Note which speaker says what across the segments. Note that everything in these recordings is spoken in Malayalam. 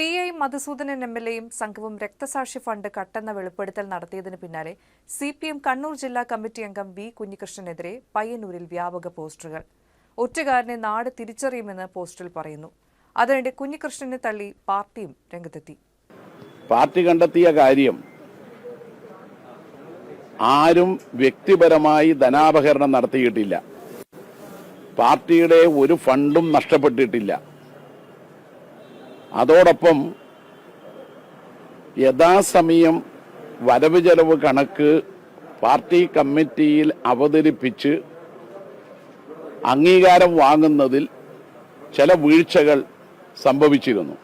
Speaker 1: T I Madhusoodanan M L എയും സംഘവും രക്തസാക്ഷി ഫണ്ട് കട്ടെന്ന വെളിപ്പെടുത്തൽ നടത്തിയതിന് പിന്നാലെ സി പി എം കണ്ണൂർ ജില്ലാ കമ്മിറ്റി അംഗം വി കുഞ്ഞികൃഷ്ണനെതിരെ പയ്യന്നൂരിൽ വ്യാപക പോസ്റ്ററുകൾ. ഒറ്റകാരനെ നാട് തിരിച്ചറിയുമെന്ന് പോസ്റ്ററിൽ പറയുന്നു. അതിനിടെ കുഞ്ഞികൃഷ്ണനെ തള്ളി പാർട്ടിയും രംഗത്തെത്തി.
Speaker 2: പാർട്ടി കണ്ടെത്തിയ കാര്യം ആരും വ്യക്തിപരമായി ധനാപകരണം നടത്തിയിട്ടില്ല. പാർട്ടിയുടെ ഒരു ഫണ്ടും നഷ്ടപ്പെട്ടിട്ടില്ല. അതോടൊപ്പം യഥാസമയം വരവ് ചെലവ് കണക്ക് പാർട്ടി കമ്മിറ്റിയിൽ അവതരിപ്പിച്ച് അംഗീകാരം വാങ്ങുന്നതിൽ ചില വീഴ്ചകൾ സംഭവിച്ചിരുന്നു.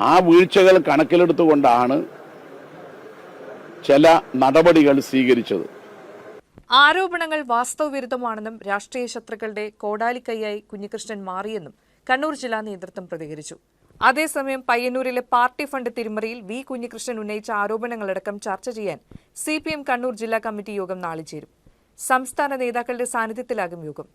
Speaker 2: ആ വീഴ്ചകൾ കണക്കിലെടുത്തുകൊണ്ടാണ് ചില നടപടികൾ സ്വീകരിച്ചത്.
Speaker 1: ആരോപണങ്ങൾ വാസ്തവവിരുദ്ധമാണെന്നും രാഷ്ട്രീയ ശത്രുക്കളുടെ കോടാലിക്കൈയായി കുഞ്ഞികൃഷ്ണൻ മാറിയെന്നും കണ്ണൂർ ജില്ലാ നേതൃത്വം പ്രതികരിച്ചു. അതേസമയം പയ്യന്നൂരിലെ പാർട്ടി ഫണ്ട് തിരിമറിയിൽ വി കുഞ്ഞികൃഷ്ണൻ ഉന്നയിച്ച ആരോപണങ്ങളടക്കം ചർച്ച ചെയ്യാൻ സി പി എം കണ്ണൂർ ജില്ലാ കമ്മിറ്റി യോഗം നാളെ ചേരും. സംസ്ഥാന നേതാക്കളുടെ സാന്നിധ്യത്തിലാകും യോഗം.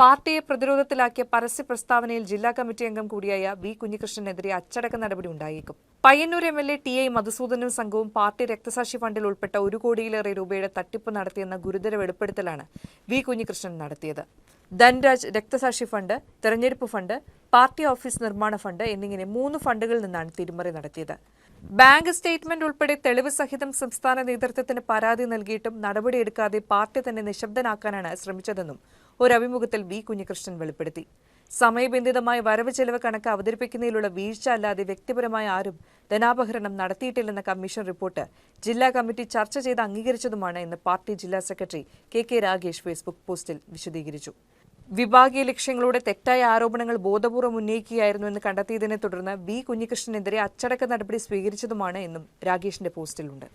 Speaker 1: പാർട്ടിയെ പ്രതിരോധത്തിലാക്കിയ പരസ്യ പ്രസ്താവനയിൽ ജില്ലാ കമ്മിറ്റി അംഗം കൂടിയായ വി കുഞ്ഞികൃഷ്ണനെതിരെ അച്ചടക്ക നടപടി ഉണ്ടായേക്കും. Payyanur M L A T I മധുസൂദനും സംഘവും പാർട്ടി രക്തസാക്ഷി ഫണ്ടിൽ ഉൾപ്പെട്ട ഒരു കോടിയിലേറെ രൂപയുടെ തട്ടിപ്പ് നടത്തിയെന്ന ഗുരുതര വെളിപ്പെടുത്തലാണ് വി കുഞ്ഞികൃഷ്ണൻ നടത്തിയത്. ധൻരാജ് രക്തസാക്ഷി ഫണ്ട് തെരഞ്ഞെടുപ്പ് ഫണ്ട് പാർട്ടി ഓഫീസ് നിർമ്മാണ ഫണ്ട് എന്നിങ്ങനെ മൂന്ന് ഫണ്ടുകളിൽ നിന്നാണ് തിരിമറി നടത്തിയത്. ബാങ്ക് സ്റ്റേറ്റ്മെന്റ് ഉൾപ്പെടെ തെളിവ് സഹിതം സംസ്ഥാന നേതൃത്വത്തിന് പരാതി നൽകിയിട്ടും നടപടിയെടുക്കാതെ പാർട്ടി തന്നെ നിശബ്ദനാക്കാനാണ് ശ്രമിച്ചതെന്നും ഒരു അഭിമുഖത്തിൽ വി കുഞ്ഞികൃഷ്ണൻ വെളിപ്പെടുത്തി. സമയബന്ധിതമായ വരവ് ചെലവ് കണക്ക് അവതരിപ്പിക്കുന്നതിലുള്ള വീഴ്ച അല്ലാതെ വ്യക്തിപരമായ ആരും ധനാപഹരണം നടത്തിയിട്ടില്ലെന്ന കമ്മീഷൻ റിപ്പോർട്ട് ജില്ലാ കമ്മിറ്റി ചർച്ച ചെയ്ത് അംഗീകരിച്ചതുമാണ് എന്ന് പാർട്ടി ജില്ലാ secretary K K Ragesh Facebook പോസ്റ്റിൽ വിശദീകരിച്ചു. വിഭാഗീയ ലക്ഷ്യങ്ങളുടെ തെറ്റായ ആരോപണങ്ങൾ ബോധപൂർവം ഉന്നയിക്കുകയായിരുന്നു എന്ന് കണ്ടെത്തിയതിനെ തുടർന്ന് ബി കുഞ്ഞികൃഷ്ണനെതിരെ അച്ചടക്ക നടപടി സ്വീകരിച്ചതുമാണ് എന്നും രാഗേഷിന്റെ പോസ്റ്റിലുണ്ട്.